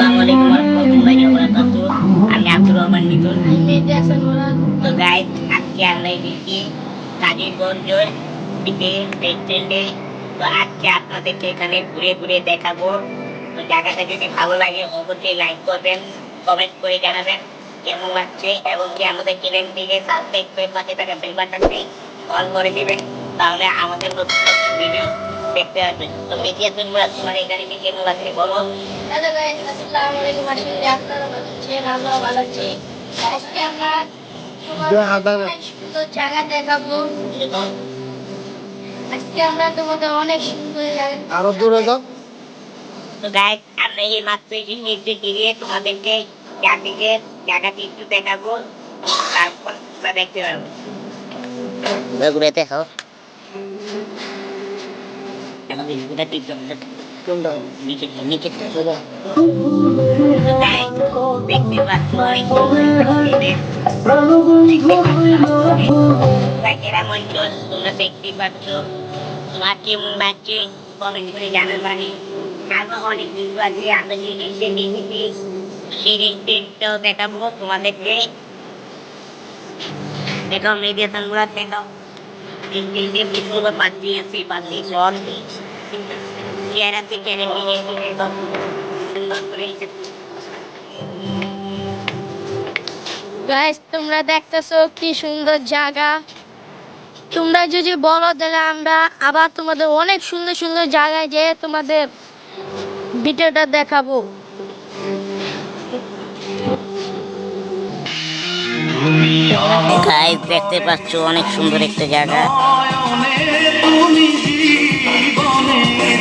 আসসালামু আলাইকুম ওয়া বারাকাতু আমি আব্দুর রহমান তো আজকে আপনাদেরকে এখানে ঘুরে ঘুরে দেখাবো তো জায়গাটা যদি ভালো লাগে অবশ্যই লাইক করবেন কমেন্ট করে জানাবেন কেমন লাগছে এবং কি আমাদের চ্যানেল দিকে সাবস্ক্রাইব করে পাশে থাকা বেল অন করে দিবেন তাহলে আমাদের নতুন ভিডিও দেখতে মিডিয়া তোমরা সুন্দর জায়গা দেখাবো আজকে আমরা তোমাদের অনেক সুন্দর আরও দূরে যাও আমরা এই মাত্র এই তোমাদেরকে চারদিকে জায়গাটি একটু দেখাবো তারপর দেখতে পারব ঘুরে আমাদের ঘুরে কোনটা নিচে নিচে দেখতে পাচ্ছ অনেক এরা মঞ্চল তোমরা দেখতে পাচ্ছ কেমন লাগছে কমেন্ট করে জানাবানি আরও অনেক কিছু আছে আমরা এসে দেখেছি কিছুগুলো গাইস তোমরা দেখতেছো কি সুন্দর জায়গা। তোমরা যদি বলো তাহলে আমরা আবার তোমাদের অনেক সুন্দর সুন্দর জায়গায় যেয়ে তোমাদের ভিডিওটা দেখাবো। গাইস দেখতে পাচ্ছ অনেক সুন্দর একটা জায়গা।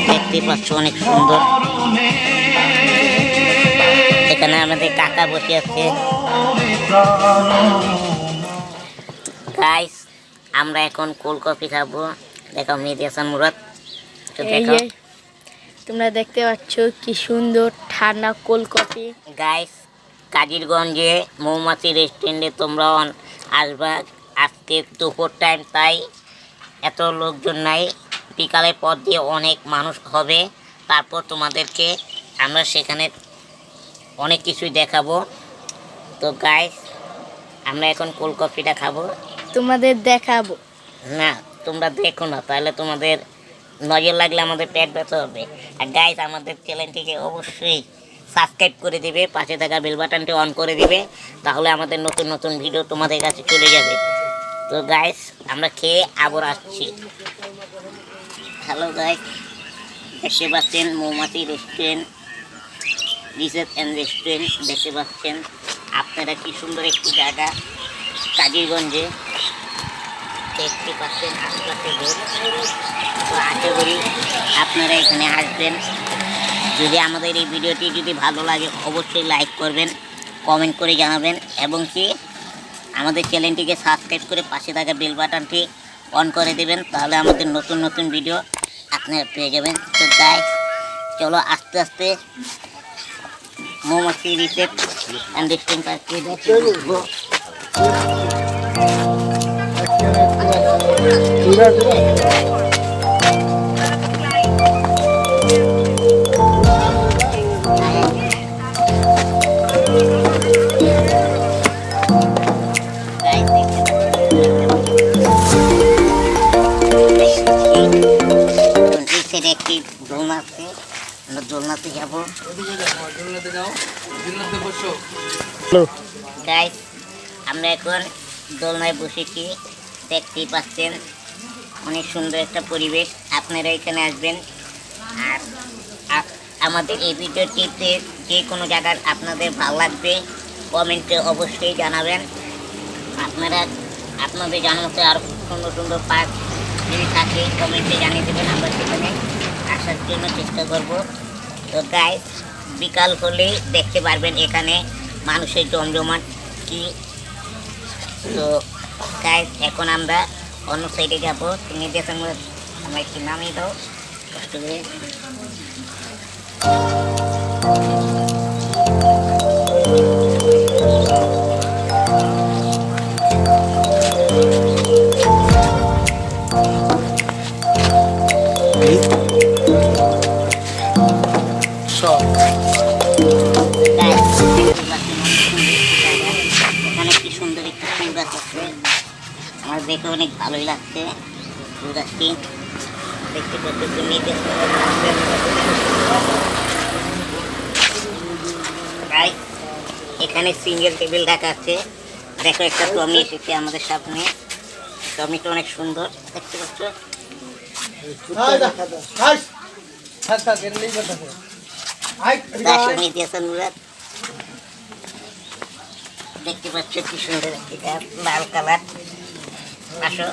দেখতে পাচ্ছ অনেক সুন্দর। এখানে আমাদের কাকা বসে আছে। গাইস আমরা এখন কোল্ড কফি খাব। দেখো মেহেদি হাসান মুরাদ। দেখো। তোমরা দেখতে পাচ্ছ কি সুন্দর ঠান্ডা কোল্ড কফি গাইস কাজিরগঞ্জে মৌমাছি রেস্টুরেন্টে তোমরা আসবা। আজকে দুপুর টাইম তাই এত লোকজন নাই। বিকালের পর দিয়ে অনেক মানুষ হবে। তারপর তোমাদেরকে আমরা সেখানে অনেক কিছুই দেখাবো। তো গাইস আমরা এখন কোল্ড কফিটা খাব। তোমাদের দেখাবো। না তোমরা দেখো না তাহলে তোমাদের নজর লাগলে আমাদের পেট ব্যথা হবে। আর গাইস আমাদের চ্যানেলটিকে অবশ্যই সাবস্ক্রাইব করে দিবে পাশে থাকা বেল বাটনটি অন করে দিবে তাহলে আমাদের নতুন নতুন ভিডিও তোমাদের কাছে চলে যাবে। তো গাইস আমরা খেয়ে আবার আসছি। হ্যালো গাইস দেখতে পাচ্ছেন মৌমাছি রেস্টুরেন্ট রিসেট অ্যান্ড রেস্টুরেন্ট দেখতে পাচ্ছেন আপনারা কি সুন্দর একটি জায়গা? কাজিরগঞ্জে দেখতে পাচ্ছেন আশেপাশে তো আশা করি আপনারা এখানে আসবেন। যদি আমাদের এই ভিডিওটি যদি ভালো লাগে, অবশ্যই লাইক করবেন, কমেন্ট করে জানাবেন, এবং কি আমাদের চ্যানেলটিকে সাবস্ক্রাইব করে পাশে থাকা বেল বাটনটি অন করে দেবেন, তাহলে আমাদের নতুন নতুন ভিডিও আপনারা পেয়ে যাবেন। তো যাই চলো আস্তে আস্তে মৌমাছি রিসেট একটি দোলনা আছে আমরা দোলনাতে যাব। গাইস আমরা এখন দোলনায় বসেছি দেখতেই পাচ্ছেন অনেক সুন্দর একটা পরিবেশ। আপনারা এখানে আসবেন। আর আমাদের এই ভিডিওটিতে যে কোনো জায়গার আপনাদের ভালো লাগবে কমেন্টে অবশ্যই জানাবেন। আপনারা আপনাদের জানাতে আরও সুন্দর সুন্দর পার্ক যদি থাকে কমেন্টে জানিয়ে দেবেন আমরা সেখানে আসার জন্য চেষ্টা করব। তো গাইস বিকাল হলেই দেখতে পারবেন এখানে মানুষের জমজমাট কি। তো গাইস এখন আমরা অন্য সাইডে যাব। তুমি মধ্যে আমার একটু নামিয়ে দাও। কষ্ট করে। দেখে। অনেক ভালোই লাগছে। ফুলগাছটি দেখতে পাচ্ছ তুমি Guys, এখানে সিঙ্গেল টেবিল রাখা আছে। দেখো একটা টমি এসেছে আমাদের সামনে। টমিটা অনেক সুন্দর। দেখতে পাচ্ছ? থাক থাক এটা নেই কথা দাসু মিডিয়াসন মুরাদ দেখতে পাচ্ছ কি সুন্দর গাছ লাল কালার। আসো,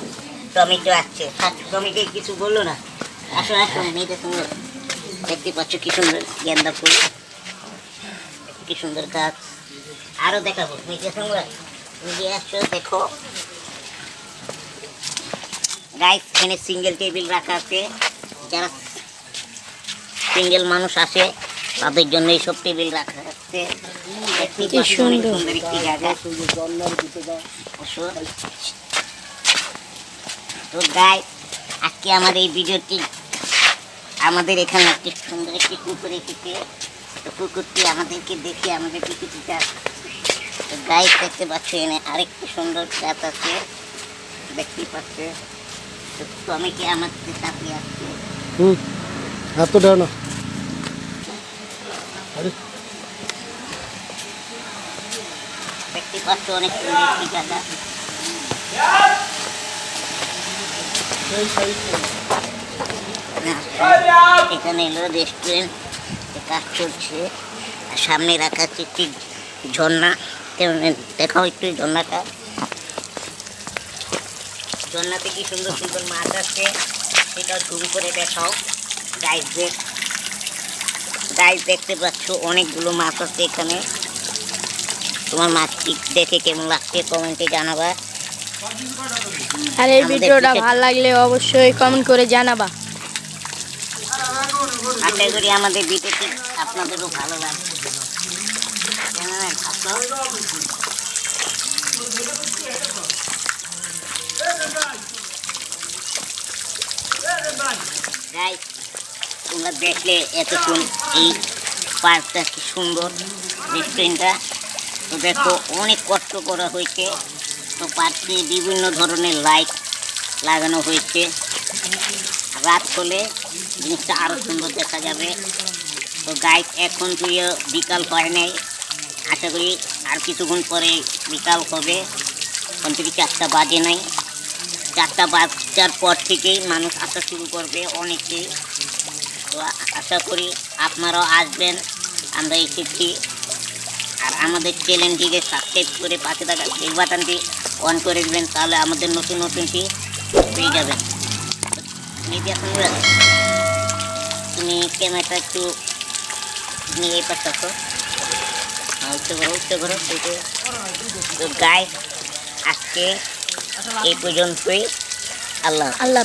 টমেটো আসছে। টমেটো কিছু বলল না। আসো আসো মিডিয়াসন মুরাদ দেখতে পাচ্ছ কি সুন্দর গেন্দা ফুল কি সুন্দর গাছ আরও দেখাবো মিডিয়াসন মুরাদ মিডিয়া আসছো দেখো। গাইস এখানে সিঙ্গেল টেবিল রাখা আছে। যারা সিঙ্গেল মানুষ আসে তাদের জন্য এইসব টেবিল রাখা আছে দেখতেই কি সুন্দর। সুন্দর একটি জায়গা আসো। তো গাই আজকে আমার এই ভিডিওটি আমাদের এখানে একটি সুন্দর একটি কুকুর এসেছে। তো কুকুরটি আমাদেরকে দেখে আমাদের পিছুটিটা তো গাই দেখতে পাচ্ছ এনে আরেকটি সুন্দর গাছ আছে। দেখতে পাচ্ছে। তো টমেটো আমার সাথে আসছে। হুম এত দেও না। অনেক সুন্দর এখানে এলো রেস্টুরেন্ট কাজ চলছে। আর সামনে রাখা আছে একটি ঝর্ণা। দেখাও একটু ঝর্ণাটা। ঝর্ণাতে কি সুন্দর সুন্দর মাছ আছে সেটাও জুম করে দেখাও। গাইডদের গাইড দেখতে পাচ্ছ অনেকগুলো মাছ আছে এখানে। তোমার মাছটি দেখে কেমন লাগছে কমেন্টে জানাবা। আর এই ভিডিওটা ভালো লাগলে অবশ্যই কমেন্ট করে জানাবা। আশা করি আমাদের ভিডিওটি আপনাদেরও ভালো লাগবে। Guys, তোমরা দেখলে এতক্ষণ এই পার্কটা কি সুন্দর রেস্টুরেন্টটা তো দেখো, অনেক কষ্ট করা হয়েছে। তো পার্কে বিভিন্ন ধরনের লাইট লাগানো হয়েছে। রাত হলে জিনিসটা আরও সুন্দর দেখা যাবে। তো গাইড এখন তুইও বিকাল হয় নাই, আশা করি আর কিছুক্ষণ পরে বিকাল হবে। এখন থেকে চারটা বাজে নাই। চারটা বাজার পর থেকেই মানুষ আসা শুরু করবে অনেকেই তো আশা করি আপনারাও আসবেন। আমরা এসেছি। আর আমাদের চ্যানেলটিকে সাবস্ক্রাইব করে পাশে থাকা বেল বাটনটি অন করে দেবেন তাহলে আমাদের নতুন নতুনটি পেয়ে যাবেন। মিডিয়া তুমি ক্যামেরাটা একটু নিয়ে এই পাশে আসো। হ্যাঁ, উঠতে করো উঠতে করো তো গাই আজকে এই পর্যন্তই। আল্লাহ আল্লাহ